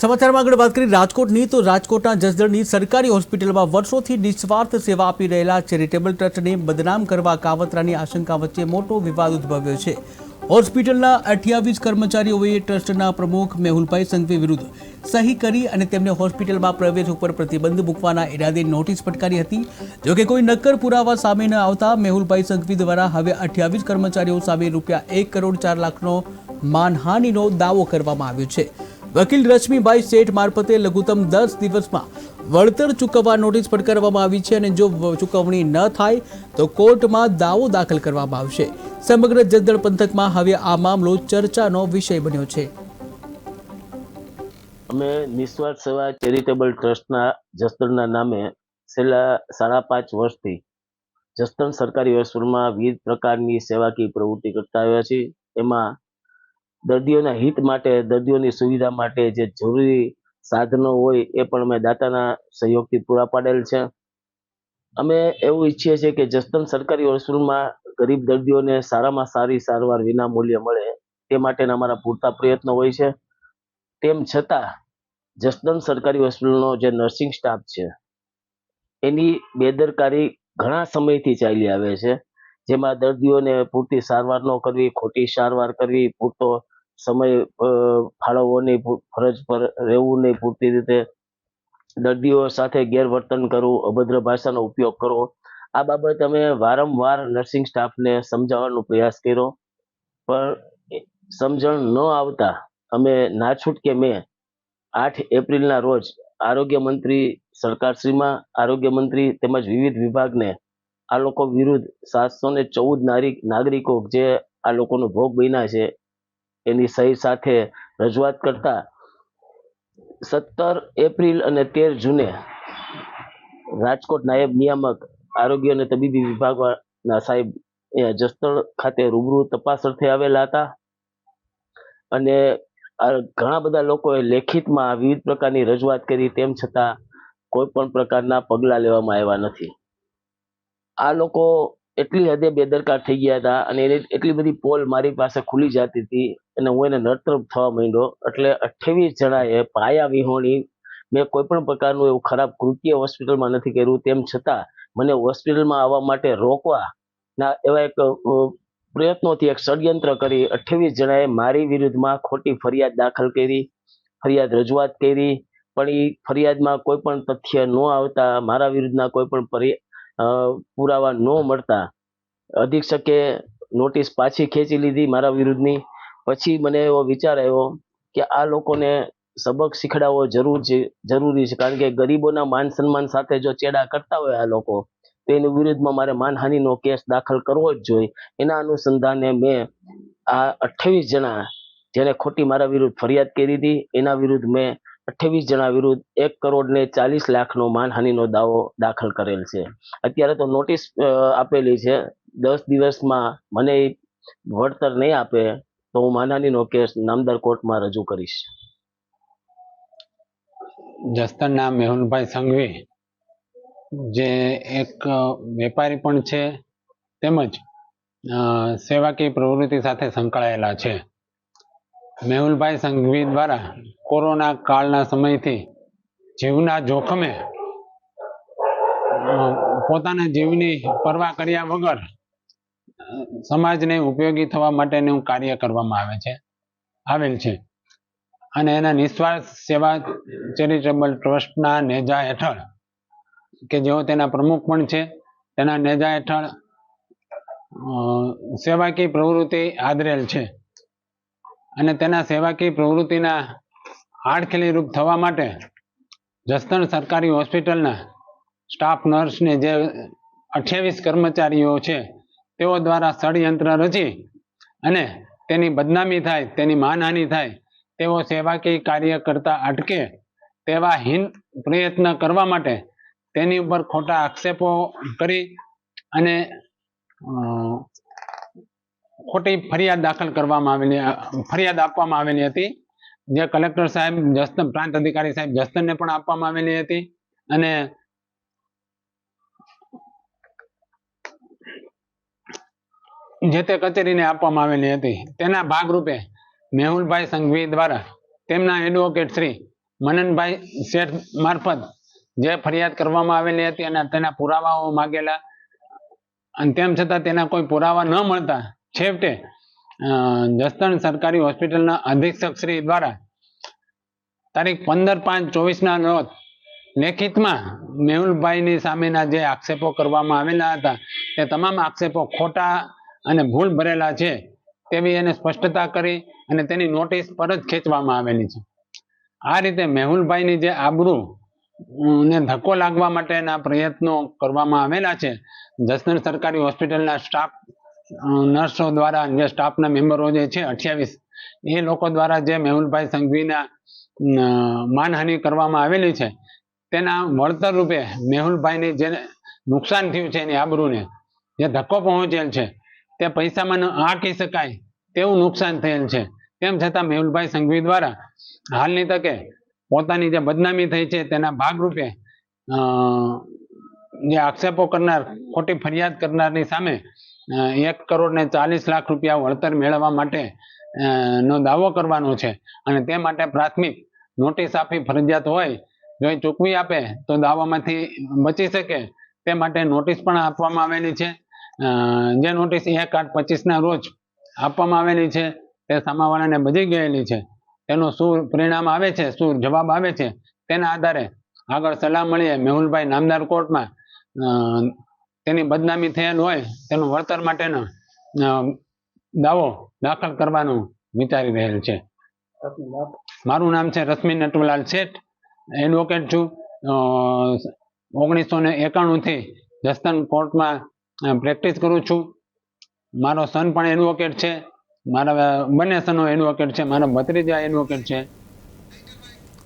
સમાચારમાં આગળ વાત કરી રાજકોટની, તો રાજકોટના જસદણની સરકારી હોસ્પિટલમાં વર્ષોથી નિસ્વાર્થ સેવા આપી રહેલા ચેરિટેબલ ટ્રસ્ટને બદનામ કરવા કાવતરાની આશંકા વચ્ચે મોટો વિવાદ ઉદ્ભવ્યો છે. હોસ્પિટલના અઠ્યાવીસ કર્મચારીઓએ ટ્રસ્ટના પ્રમુખ મેહુલભાઈ સંઘવી વિરુદ્ધ સહી કરી અને તેમને હોસ્પિટલમાં પ્રવેશ ઉપર પ્રતિબંધ મૂકવાના ઇરાદે નોટિસ ફટકારી હતી. જોકે કોઈ નક્કર પુરાવા સામે ન આવતા મેહુલભાઈ સંઘવી દ્વારા હવે અઠ્યાવીસ કર્મચારીઓ સામે રૂપિયા એક કરોડ ચાર લાખનો માનહાનિનો દાવો કરવામાં આવ્યો છે. વકીલ રશ્મિભાઈ શેઠ મારફતે લઘુત્તમ દસ દિવસમાં વળતર ચૂકવવા નોટિસ ફટકારવામાં આવી છે અને જો ચૂકવણી ન થાય તો કોર્ટમાં દાવો દાખલ કરવામાં આવશે. સમગ્ર જદ્દળ પંથકમાં હવે આ મામલો ચર્ચાનો વિષય બન્યો છે. અમે નિસ્વાર્થ સેવા ચેરિટેબલ ટ્રસ્ટના જસદણના નામે છેલ્લા સાડા પાંચ વર્ષથી જસદણ સરકારી હોસ્પિટલમાં વિવિધ પ્રકારની સેવાકીય પ્રવૃત્તિ કરતા આવ્યા છીએ. એમાં દર્દીઓના હિત માટે, દર્દીઓની સુવિધા માટે જે જરૂરી સાધનો હોય એ પણ અમે દાતાના સહયોગથી પૂરા પાડેલ છે. અમે એવું ઈચ્છીએ છીએ કે જસ્તન સરકારી હોસ્પિટલમાં ગરીબ દર્દીઓને સારામાં સારી સારવાર વિના મૂલ્યે મળે, તે માટેના અમારા પૂરતા પ્રયત્નો હોય છે. તેમ છતાં જસ્તન સરકારી હોસ્પિટલનો જે નર્સિંગ સ્ટાફ છે, એની બેદરકારી ઘણા સમયથી ચાલી આવે છે. જેમાં દર્દીઓને પૂરતી સારવાર ન કરવી, ખોટી સારવાર કરવી, પૂરતો સમય ફાળવવો નહીં ફરજ પર રહેવું નહીં. પૂરતી રીતે દર્દીઓ સાથે ગેરવર્તન કરવું, અભદ્ર ભાષાનો ઉપયોગ કરવો. આ બાબતે અમે વારંવાર નર્સિંગ સ્ટાફને સમજાવવાનો પ્રયાસ કર્યો. પણ સમજણ ન આવતા અમે ના છૂટકે મેં આઠ એપ્રિલના રોજ આરોગ્ય મંત્રી સરકારશ્રીમાં, આરોગ્ય મંત્રી તેમજ વિવિધ વિભાગને આ લોકો વિરુદ્ધ સાતસો ને ચૌદ નાગરિકો જે આ લોકોનો ભોગ બન્યા છે એની સહી સાથે રજૂઆત કરતા સત્તર એપ્રિલ અને તેર જૂને રાજકોટ નાયબ નિયામક આરોગ્ય અને તબીબી વિભાગના સાહેબ જસદણ ખાતે રૂબરૂ તપાસ અર્થે આવેલા હતા. અને ઘણા બધા લોકોએ લેખિતમાં વિવિધ પ્રકારની રજૂઆત કરી, તેમ છતાં કોઈ પણ પ્રકારના પગલાં લેવામાં આવ્યા નથી. આ લોકો એટલી હદે બેદરકાર થઈ ગયા હતા અને એની એટલી બધી પોલ મારી પાસે ખુલી જતી હતી અને હું એને નડતરપ થવા માંડ્યો. એટલે અઠ્ઠાવીસ જણાએ પાયા વિહોણી મેં કોઈ પણ પ્રકારનું એવું ખરાબ કૃત્ય હોસ્પિટલમાં નથી કર્યું. તેમ છતાં મને હોસ્પિટલમાં આવવા માટે રોકવા ના એવા એક પ્રયત્નોથી એક ષડયંત્ર કરી અઠ્ઠાવીસ જણાએ મારી વિરુદ્ધમાં ખોટી ફરિયાદ દાખલ કરી, ફરિયાદ રજૂઆત કરી. પણ એ ફરિયાદમાં કોઈ પણ તથ્ય ન આવતા, મારા વિરુદ્ધના કોઈ પણ પુરાવા ન મળતા. અધિક્ષકે નોટિસ પાછી ખેંચી લીધી મારા વિરુદ્ધની. પછી મને એવો વિચાર આવ્યો કે આ લોકોને સબક શીખડાવવો જરૂર છે, જરૂરી છે. કારણ કે ગરીબોના માન સન્માન સાથે જો ચેડા કરતા હોય આ લોકો, તો એની વિરુદ્ધમાં મારે માનહાનિનો કેસ દાખલ કરવો જ જોઈએ. એના અનુસંધાને મેં આ અઠ્ઠાવીસ જણા જેને ખોટી મારા વિરુદ્ધ ફરિયાદ કરી હતી, એના વિરુદ્ધ મેં અઠ્ઠાવીસ જણા વિરુદ્ધ એક કરોડ ને ચાલીસ લાખનો માનહાનિનો દાવો દાખલ કરેલ છે. અત્યારે તો નોટિસ આપેલી છે, દસ દિવસમાં મને વળતર નહીં આપે તો હું માનહાનિનો કેસ નામદાર કોર્ટમાં રજૂ કરીશ. જસદણના મેહુલભાઈ સંઘવી, જે એક વેપારી પણ છે, તેમજ સેવાકીય પ્રવૃત્તિ સાથે સંકળાયેલા છે. મેહુલભાઈ સંઘવી દ્વારા કોરોના કાળના સમયથી જીવના જોખમે પોતાના જીવની પરવા કર્યા વગર સમાજને ઉપયોગી થવા માટેનું કાર્ય કરવામાં આવે છે, આવેલ છે. અને એના નિસ્વાર્થ સેવા ચેરિટેબલ ટ્રસ્ટના નેજા હેઠળ, કે જેઓ તેના પ્રમુખ પણ છે, તેના નેજા હેઠળ સેવાકીય પ્રવૃત્તિ આદરેલ છે. અને તેના સેવાકીય પ્રવૃત્તિના હાડખેલી રૂપ થવા માટે જસદણ સરકારી હોસ્પિટલના સ્ટાફ નર્સને જે અઠ્યાવીસ કર્મચારીઓ છે, તેઓ દ્વારા ષડયંત્ર રચી અને તેની બદનામી થાય, તેની માનહાનિ થાય, તેઓ સેવાકીય કાર્ય કરતા અટકે તેવા હીન પ્રયત્ન કરવા માટે તેની ઉપર ખોટા આક્ષેપો કરી અને ખોટી ફરિયાદ દાખલ કરવામાં આવેલી ફરિયાદ આપવામાં આવેલી હતી. જે કલેક્ટર સાહેબ, જસ્તન, પ્રાંત અધિકારી સાહેબ જસ્તનને પણ આપવામાં આવેલી હતી. અને જે તે કચેરીને આપવામાં આવેલી હતી. તેના ભાગરૂપે મેહુલભાઈ સંઘવી દ્વારા તેમના એડવોકેટ શ્રી મનનભાઈ શેઠ મારફત જે ફરિયાદ કરવામાં આવેલી હતી અને તેના પુરાવાઓ માગેલા. અને તેમ છતાં તેના કોઈ પુરાવા ન મળતા છેવટે જસદણ સરકારી હોસ્પિટલના અધિક્ષક દ્વારા તારીખ પંદર પાંચ ચોવીસના રોજ લેખિતમાં મેહુલભાઈની સામેના જે આક્ષેપો કરવામાં આવેલા હતા તે તમામ આક્ષેપો ખોટા અને ભૂલ ભરેલા છે તેવી એને સ્પષ્ટતા કરી અને તેની નોટિસ પર જ ખેંચવામાં આવેલી છે. આ રીતે મેહુલભાઈની જે આબરૂ ને ધક્કો લાગવા માટેના પ્રયત્નો કરવામાં આવેલા છે, જસદણ સરકારી હોસ્પિટલના સ્ટાફ નર્સો દ્વારા જે સ્ટાફના મેમ્બરો જે છે, અઠ્યાવીસ, એ લોકો દ્વારા જે મેહુલભાઈ સંઘવીના માનહાનિ કરવામાં આવેલી છે, તેના વળતર રૂપે મેહુલભાઈની જે નુકસાન થયું છે એની આબરૂને, જે ધક્કો પહોંચેલ છે, તે પૈસામાં ન કહી શકાય તેવું નુકસાન થયેલ છે. તેમ છતાં મેહુલભાઈ સંઘવી દ્વારા હાલની તકે પોતાની જે બદનામી થઈ છે, તેના ભાગરૂપે જે આક્ષેપો કરનાર, ખોટી ફરિયાદ કરનારની સામે એક કરોડ ને ચાલીસ લાખ રૂપિયા વળતર મેળવવા માટે નો દાવો કરવાનો છે. અને તે માટે પ્રાથમિક નોટિસ આપી ફરજિયાત હોય, જો એ ચૂકવી આપે, તો દાવામાંથી બચી શકે. તે માટે નોટિસ પણ આપવામાં આવેલી છે. જે નોટિસ એક આઠ પચીસના રોજ આપવામાં આવેલી છે, તે સામાવાળાને બચી ગયેલી છે. તેનું શું પરિણામ આવે છે, શું જવાબ આવે છે, તેના આધારે આગળ સલાહ મળીએ મેહુલભાઈ નામદાર કોર્ટમાં. તેની બદનામી થયેલ હોય, તેનું વળતર માટેનો દાવો દાખલ કરવાનું વિચારી રહેલ છે. મારું નામ છે રશ્મિ નટવલાલ શેઠ એડવોકેટ છું. ઓગણીસો ને એકાણુંથી જસ્તન કોર્ટમાં પ્રેક્ટિસ કરું છું. મારો સન પણ એડવોકેટ છે. મારા, બંને સનો એડવોકેટ છે. મારા ભત્રીજા એડવોકેટ છે.